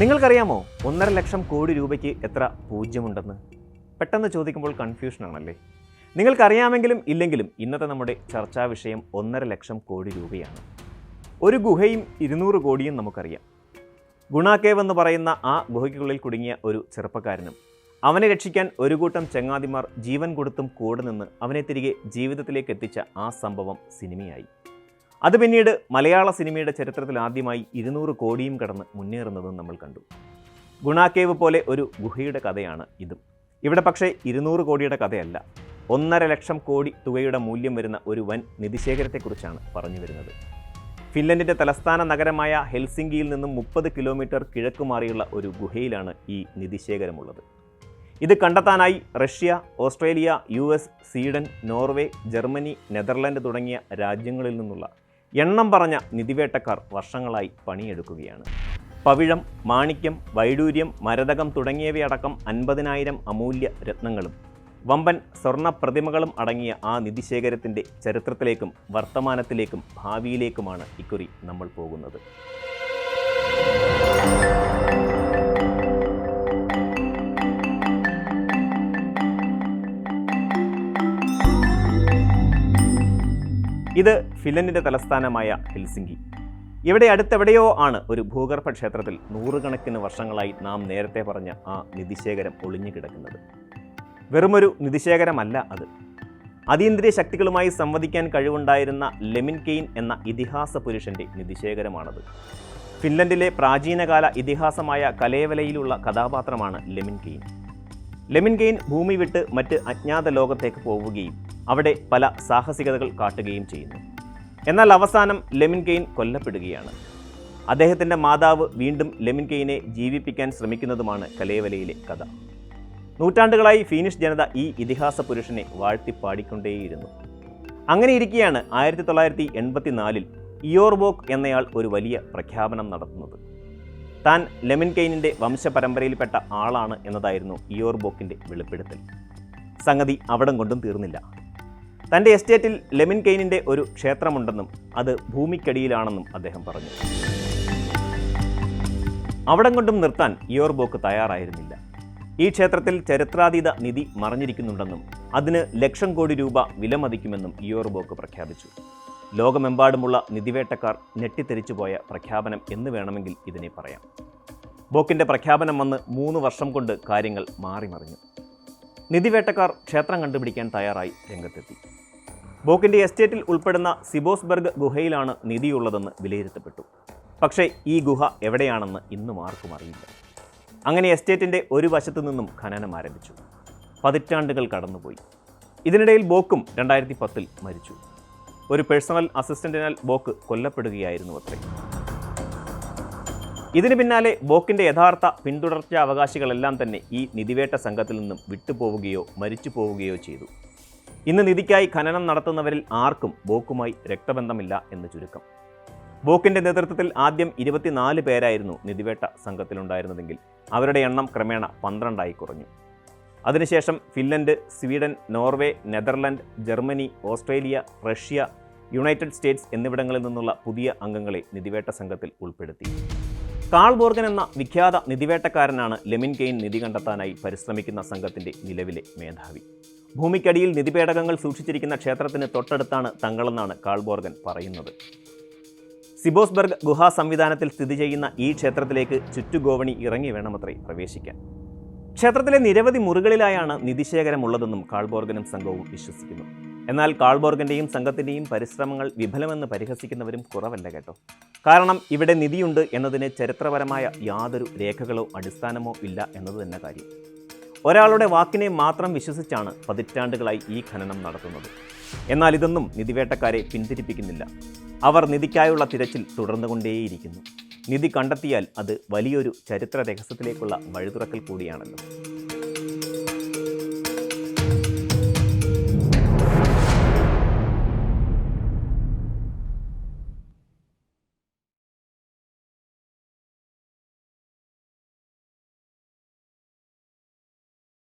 നിങ്ങൾക്കറിയാമോ ഒന്നര ലക്ഷം കോടി രൂപയ്ക്ക് എത്ര പൂജ്യമുണ്ടെന്ന്? പെട്ടെന്ന് ചോദിക്കുമ്പോൾ കൺഫ്യൂഷൻ ആണല്ലേ? നിങ്ങൾക്കറിയാമെങ്കിലും ഇല്ലെങ്കിലും ഇന്നത്തെ നമ്മുടെ ചർച്ചാ വിഷയം ഒന്നര ലക്ഷം കോടി രൂപയാണ്. ഒരു ഗുഹയും ഇരുന്നൂറ് കോടിയും നമുക്കറിയാം. ഗുണാക്കേവ് എന്ന് പറയുന്ന ആ ഗുഹയ്ക്കുള്ളിൽ കുടുങ്ങിയ ഒരു ചെറുപ്പക്കാരനും അവനെ രക്ഷിക്കാൻ ഒരു കൂട്ടം ചങ്ങാതിമാർ ജീവൻ കൊടുത്തും കൂടെ നിന്ന് അവനെ തിരികെ ജീവിതത്തിലേക്ക് എത്തിച്ച ആ സംഭവം സിനിമയായി. അത് പിന്നീട് മലയാള സിനിമയുടെ ചരിത്രത്തിൽ ആദ്യമായി ഇരുന്നൂറ് കോടിയും കടന്ന് മുന്നേറുന്നതും നമ്മൾ കണ്ടു. ഗുണാക്കേവ് പോലെ ഒരു ഗുഹയുടെ കഥയാണ് ഇതും. ഇവിടെ പക്ഷേ ഇരുന്നൂറ് കോടിയുടെ കഥയല്ല. ഒന്നര ലക്ഷം കോടി തുകയുടെ മൂല്യം വരുന്ന ഒരു വൻ നിധിശേഖരത്തെക്കുറിച്ചാണ് പറഞ്ഞു വരുന്നത്. ഫിൻലൻഡിന്റെ തലസ്ഥാന നഗരമായ ഹെൽസിംഗിയിൽ നിന്നും മുപ്പത് കിലോമീറ്റർ കിഴക്ക് മാറിയുള്ള ഒരു ഗുഹയിലാണ് ഈ നിധിശേഖരമുള്ളത്. ഇത് കണ്ടെത്താനായി Russia Australia U S Sweden Norway Germany Netherland തുടങ്ങിയ രാജ്യങ്ങളിൽ നിന്നുള്ള എണ്ണം പറഞ്ഞ നിധിവേട്ടക്കാർ വർഷങ്ങളായി പണിയെടുക്കുകയാണ്. പവിഴം മാണിക്യം വൈഡൂര്യം മരതകം തുടങ്ങിയവയടക്കം അൻപതിനായിരം അമൂല്യ രത്നങ്ങളും വമ്പൻ സ്വർണ പ്രതിമകളും അടങ്ങിയ ആ നിധിശേഖരത്തിന്റെ ചരിത്രത്തിലേക്കും വർത്തമാനത്തിലേക്കും ഭാവിയിലേക്കുമാണ് ഇക്കുറി നമ്മൾ പോകുന്നത്. ഇത് ഫിൻലൻഡിന്റെ തലസ്ഥാനമായ ഹെൽസിങ്കി. ഇവിടെ അടുത്തെവിടെയോ ആണ് ഒരു ഭൂഗർഭ ക്ഷേത്രത്തിൽ നൂറുകണക്കിന് വർഷങ്ങളായി നാം നേരത്തെ പറഞ്ഞ ആ നിധിശേഖരം ഒളിഞ്ഞു കിടക്കുന്നത്. വെറുമൊരു നിധിശേഖരമല്ല അത്. അതീന്ദ്രിയ ശക്തികളുമായി സംവദിക്കാൻ കഴിവുണ്ടായിരുന്ന ലെമിൻ കെയ്ൻ എന്ന ഇതിഹാസ പുരുഷന്റെ നിധിശേഖരമാണത്. ഫിൻലൻഡിലെ പ്രാചീനകാല ഇതിഹാസമായ കലേവലയിലുള്ള കഥാപാത്രമാണ് ലെമിൻ കെയ്ൻ. ലെമിൻ കെയ്ൻ ഭൂമി വിട്ട് മറ്റ് അജ്ഞാത ലോകത്തേക്ക് പോവുകയും അവിടെ പല സാഹസികതകൾ കാട്ടുകയും ചെയ്യുന്നു. എന്നാൽ അവസാനം ലെമിൻ കെയ്ൻ കൊല്ലപ്പെടുകയാണ്. അദ്ദേഹത്തിന്റെ മാതാവ് വീണ്ടും ലെമിൻ കെയ്നെ ജീവിപ്പിക്കാൻ ശ്രമിക്കുന്നതുമാണ് കലേവലയിലെ കഥ. നൂറ്റാണ്ടുകളായി ഫീനിഷ് ജനത ഈ ഇതിഹാസ പുരുഷനെ വാഴ്ത്തിപ്പാടിക്കൊണ്ടേയിരുന്നു. അങ്ങനെ ഇരിക്കെയാണ് ആയിരത്തി തൊള്ളായിരത്തി എൺപത്തിനാലിൽ ഇയോർബോക്ക് എന്നയാൾ ഒരു വലിയ പ്രഖ്യാപനം നടത്തുന്നത്. താൻ ലെമിൻ കെയ്നിന്റെ വംശപരമ്പരയിൽപ്പെട്ട ആളാണ് എന്നതായിരുന്നു ഇയോർബോക്കിന്റെ വെളിപ്പെടുത്തൽ. സംഗതി അവിടം കൊണ്ടും തീർന്നില്ല. തന്റെ എസ്റ്റേറ്റിൽ ലെമിൻ കെയ്നിന്റെ ഒരു ക്ഷേത്രമുണ്ടെന്നും അത് ഭൂമിക്കടിയിലാണെന്നും അദ്ദേഹം പറഞ്ഞു. അവിടം കൊണ്ടും നിർത്താൻ ഇയോർബോക്ക് തയ്യാറായിരുന്നില്ല. ഈ ക്ഷേത്രത്തിൽ ചരിത്രാതീത നിധി മറഞ്ഞിരിക്കുന്നുണ്ടെന്നും അതിന് ലക്ഷം കോടി രൂപ വിലമതിക്കുമെന്നും ഇയോർബോക്ക് പ്രഖ്യാപിച്ചു. ലോകമെമ്പാടുമുള്ള നിധിവേട്ടക്കാർ ഞെട്ടിത്തെരിച്ചു പോയ പ്രഖ്യാപനം എന്ന് വേണമെങ്കിൽ ഇതിനെ പറയാം. ബോക്കിന്റെ പ്രഖ്യാപനം വന്ന് മൂന്ന് വർഷം കൊണ്ട് കാര്യങ്ങൾ മാറിമറിഞ്ഞു. നിധിവേട്ടക്കാർ ക്ഷേത്രം കണ്ടുപിടിക്കാൻ തയ്യാറായി രംഗത്തെത്തി. ബോക്കിന്റെ എസ്റ്റേറ്റിൽ ഉൾപ്പെടുന്ന സിബോസ്ബർഗ് ഗുഹയിലാണ് നിധിയുള്ളതെന്ന് വിലയിരുത്തപ്പെട്ടു. പക്ഷേ ഈ ഗുഹ എവിടെയാണെന്ന് ഇന്നും ആർക്കും അറിയില്ല. അങ്ങനെ എസ്റ്റേറ്റിന്റെ ഒരു വശത്തു നിന്നും ഖനനം ആരംഭിച്ചു. പതിറ്റാണ്ടുകൾ കടന്നുപോയി. ഇതിനിടയിൽ ബോക്കും രണ്ടായിരത്തി പത്തിൽ മരിച്ചു. ഒരു പേഴ്സണൽ അസിസ്റ്റന്റിനാൽ ബോക്ക് കൊല്ലപ്പെടുകയായിരുന്നു അത്രേ. ഇതിന് പിന്നാലെ ബോക്കിന്റെ യഥാർത്ഥ പിന്തുടർച്ച അവകാശികളെല്ലാം തന്നെ ഈ നിധിവേട്ട സംഘത്തിൽ നിന്നും വിട്ടുപോവുകയോ മരിച്ചു പോവുകയോ ചെയ്തു. ഇന്ന് നിധിക്കായി ഖനനം നടത്തുന്നവരിൽ ആർക്കും ബോക്കുമായി രക്തബന്ധമില്ല എന്ന് ചുരുക്കം. ബോക്കിന്റെ നേതൃത്വത്തിൽ ആദ്യം ഇരുപത്തിനാല് പേരായിരുന്നു നിധിവേട്ട സംഘത്തിലുണ്ടായിരുന്നതെങ്കിൽ അവരുടെ എണ്ണം ക്രമേണ പന്ത്രണ്ടായി കുറഞ്ഞു. അതിനുശേഷം Finland Sweden Norway Netherland Germany Australia Russia United States എന്നിവിടങ്ങളിൽ നിന്നുള്ള പുതിയ അംഗങ്ങളെ നിധിവേട്ട സംഘത്തിൽ ഉൾപ്പെടുത്തി. കാൾ ബോർഗൻ എന്ന വിഖ്യാത നിധിവേട്ടക്കാരനാണ് ലെമിൻ കെയിൻ നിധി കണ്ടെത്താനായി പരിശ്രമിക്കുന്ന സംഘത്തിന്റെ നിലവിലെ മേധാവി. ഭൂമിക്കടിയിൽ നിധിപേടകങ്ങൾ സൂക്ഷിച്ചിരിക്കുന്ന ക്ഷേത്രത്തിന് തൊട്ടടുത്താണ് തങ്ങളെന്നാണ് കാൾബോർഗൻ പറയുന്നത്. സിബോസ്ബർഗ് ഗുഹാ സംവിധാനത്തിൽ സ്ഥിതി ചെയ്യുന്ന ഈ ക്ഷേത്രത്തിലേക്ക് ചുറ്റുഗോവണി ഇറങ്ങി വേണമത്രേ പ്രവേശിക്കാൻ. ക്ഷേത്രത്തിലെ നിരവധി മുറികളിലായാണ് നിധിശേഖരമുള്ളതെന്നും കാൾബോർഗനും സംഘവും വിശ്വസിക്കുന്നു. എന്നാൽ കാൾബോർഗന്റെയും സംഘത്തിന്റെയും പരിശ്രമങ്ങൾ വിഫലമെന്ന് പരിഹസിക്കുന്നവരും കുറവല്ല കേട്ടോ. കാരണം ഇവിടെ നിധിയുണ്ട് എന്നതിന് ചരിത്രപരമായ യാതൊരു രേഖകളോ അടിസ്ഥാനമോ ഇല്ല എന്നത് തന്നെ കാര്യം. ഒരാളുടെ വാക്കിനെ മാത്രം വിശ്വസിച്ചാണ് പതിറ്റാണ്ടുകളായി ഈ ഖനനം നടത്തുന്നത്. എന്നാൽ ഇതൊന്നും നിധിവേട്ടക്കാരെ പിന്തിരിപ്പിക്കുന്നില്ല. അവർ നിധിക്കായുള്ള തിരച്ചിൽ തുടർന്നുകൊണ്ടേയിരിക്കുന്നു. നിധി കണ്ടെത്തിയാൽ അത് വലിയൊരു ചരിത്ര രഹസ്യത്തിലേക്കുള്ള വഴിതുറക്കൽ കൂടിയാണല്ലോ.